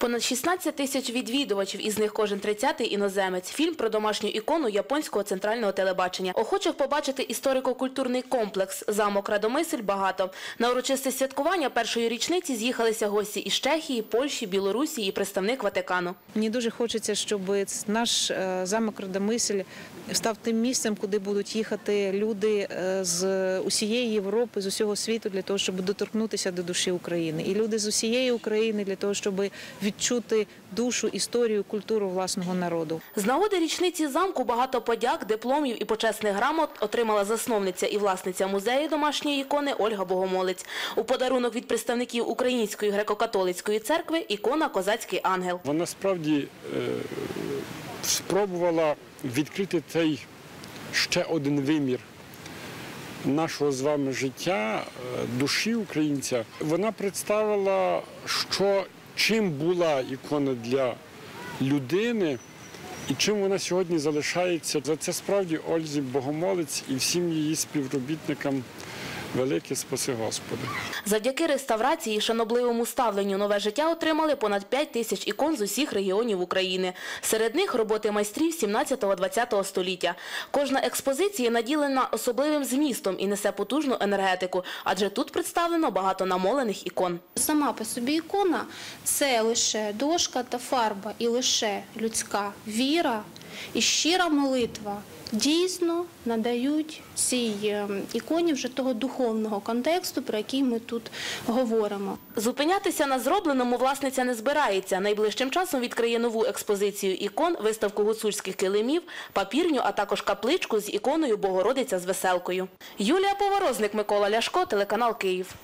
Понад 16 тисяч відвідувачів, із них кожен 30-й іноземець. Фільм про домашню ікону японського центрального телебачення. Охочих побачити історико-культурний комплекс «Замок Радомисель» багато. На урочисте святкування першої річниці з'їхалися гості із Чехії, Польщі, Білорусі і представник Ватикану. Мені дуже хочеться, щоб наш е, замок Родомисель став тим місцем, куди будуть їхати люди е, з усієї Європи, з усього світу для того, щоб доторкнутися до душі України, і люди з усієї України для того, щоб відчути душу, історію, культуру власного народу. З нагоди річниці замку багато подяк, дипломів і почесних грамот отримала засновниця і власниця музею домашньої ікони Ольга Богомолець. У подарунок від представників Української греко-католицької церкви ікона Козацький ангел. Вона справді е, спробувала відкрити цей ще один вимір нашого з вами життя, е, душі українця. Вона представила, що чим була ікона для людини. І чим вона сьогодні залишається, за це справді Ользі Богомолець і всім її співробітникам велике спаси Господи. Завдяки реставрації і шанобливому ставленню нове життя отримали понад 5 тисяч ікон з усіх регіонів України. Серед них роботи майстрів 17-20 століття. Кожна експозиція наділена особливим змістом і несе потужну енергетику, адже тут представлено багато намолених ікон. Сама по собі ікона це лише дошка та фарба, і лише людська віра і щира молитва дійсно надають цій е, іконі вже того духовного контексту, про який ми тут говоримо. Зупинятися на зробленому власниця не збирається. Найближчим часом відкриє нову експозицію ікон, виставку гуцульських килимів, папірню, а також капличку з іконою Богородиця з веселкою. Юлія Поворозник, Микола Ляшко, телеканал Київ.